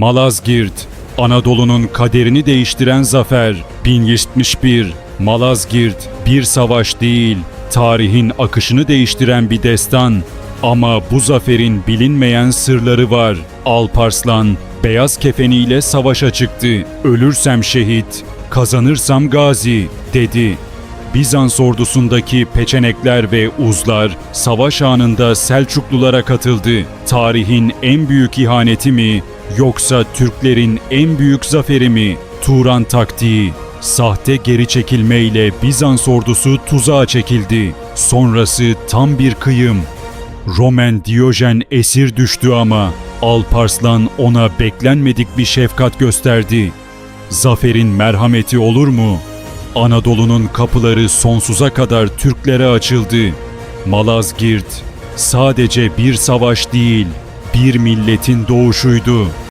Malazgirt, Anadolu'nun kaderini değiştiren zafer. 1071, Malazgirt bir savaş değil, tarihin akışını değiştiren bir destan. Ama bu zaferin bilinmeyen sırları var. Alparslan beyaz kefeniyle savaşa çıktı. Ölürsem şehit, kazanırsam gazi dedi. Bizans ordusundaki peçenekler ve uzlar savaş anında Selçuklulara katıldı. Tarihin en büyük ihaneti mi yoksa Türklerin en büyük zaferi mi? Turan taktiği. Sahte geri çekilmeyle Bizans ordusu tuzağa çekildi. Sonrası tam bir kıyım. Roman Diyojen esir düştü ama Alparslan ona beklenmedik bir şefkat gösterdi. Zaferin merhameti olur mu? Anadolu'nun kapıları sonsuza kadar Türklere açıldı. Malazgirt sadece bir savaş değil, bir milletin doğuşuydu.